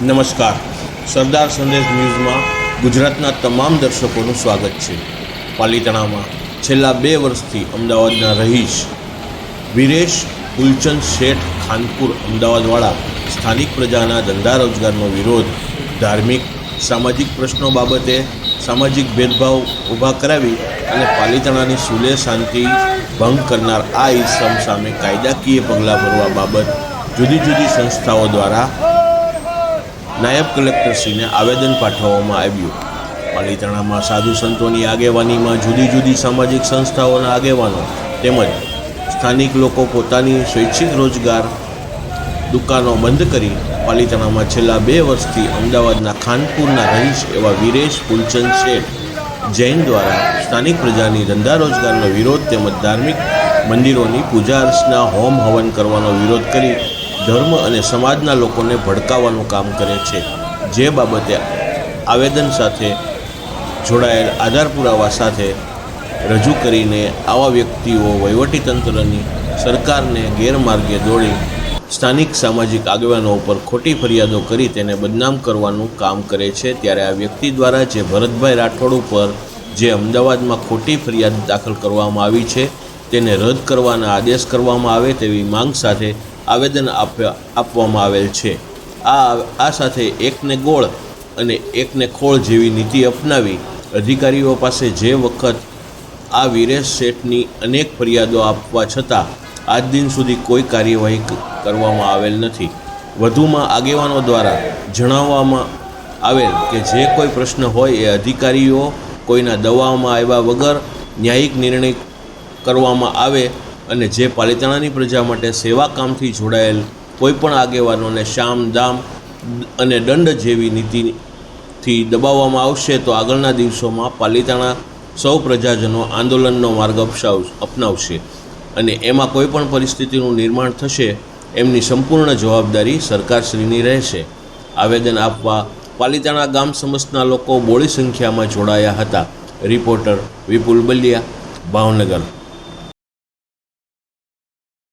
નમસ્કાર. સરદાર સંદેશ ન્યૂઝમાં ગુજરાતના તમામ દર્શકોનું સ્વાગત છે. પાલીતાણામાં છેલ્લા બે વર્ષથી અમદાવાદના રહીશ વિરેશ કુલચંદ શેઠ ખાનપુર અમદાવાદવાળા સ્થાનિક પ્રજાના ધંધા રોજગારનો વિરોધ, ધાર્મિક, સામાજિક પ્રશ્નો બાબતે સામાજિક ભેદભાવ ઊભા કરાવી અને પાલીતાણાની સુલે શાંતિ ભંગ કરનાર આ ઇસમ સામે કાયદાકીય પગલાં ભરવા બાબત જુદી જુદી સંસ્થાઓ દ્વારા નાયબ કલેક્ટરશ્રીને આવેદન પાઠવવામાં આવ્યું. પાલીતાણામાં સાધુ સંતોની આગેવાનીમાં જુદી જુદી સામાજિક સંસ્થાઓના આગેવાનો તેમજ સ્થાનિક લોકો પોતાની સ્વૈચ્છિક રોજગાર દુકાનો બંધ કરી પાલીતાણામાં છેલ્લા બે વર્ષથી અમદાવાદના ખાનપુરના રહીશ એવા વિરેશ ફૂલચંદ શેઠ, જૈન દ્વારા સ્થાનિક પ્રજાની ધંધા રોજગારનો વિરોધ તેમજ ધાર્મિક મંદિરોની પૂજા અર્ચના, હોમ હવન કરવાનો વિરોધ કરી ધર્મ અને સમાજના લોકોને ભડકાવવાનું કામ કરે છે. જે બાબતે આવેદન સાથે જોડાયેલ આધાર પુરાવા સાથે રજૂ કરીને આવા વ્યક્તિઓ વહીવટીતંત્રની સરકારને ગેરમાર્ગે દોડી સ્થાનિક સામાજિક આગેવાનો ઉપર ખોટી ફરિયાદો કરી તેને બદનામ કરવાનું કામ કરે છે. ત્યારે આ વ્યક્તિ દ્વારા જે ભરતભાઈ રાઠોડ ઉપર જે અમદાવાદમાં ખોટી ફરિયાદ દાખલ કરવામાં આવી છે, તેને રદ કરવાના આદેશ કરવામાં આવે તેવી માંગ સાથે આવેદન આપ્યા, આપવામાં આવેલ છે. આ આ સાથે એકને ગોળ અને એકને ખોળ જેવી નીતિ અપનાવી અધિકારીઓ પાસે જે વખત આ વિરેશ શેઠની અનેક ફરિયાદો આપવા છતાં આજ દિન સુધી કોઈ કાર્યવાહી કરવામાં આવેલ નથી. વધુમાં આગેવાનો દ્વારા જણાવવામાં આવેલ કે જે કોઈ પ્રશ્ન હોય એ અધિકારીઓ કોઈના દવામાં આવ્યા વગર ન્યાયિક નિર્ણય કરવામાં આવે અને જે પાલિતાણાની પ્રજા માટે સેવા કામથી જોડાયેલ કોઈપણ આગેવાનોને શામ, દામ અને દંડ જેવી નીતિથી દબાવવામાં આવશે તો આગળના દિવસોમાં પાલિતાણા સૌ પ્રજાજનો આંદોલનનો માર્ગ અપશાવ અપનાવશે અને એમાં કોઈ પણ પરિસ્થિતિનું નિર્માણ થશે એમની સંપૂર્ણ જવાબદારી સરકારશ્રીની રહેશે. આવેદન આપવા પાલિતાણા ગામ સમસ્તના લોકો બોળી સંખ્યામાં જોડાયા હતા. રિપોર્ટર વિપુલ બલિયા, ભાવનગર.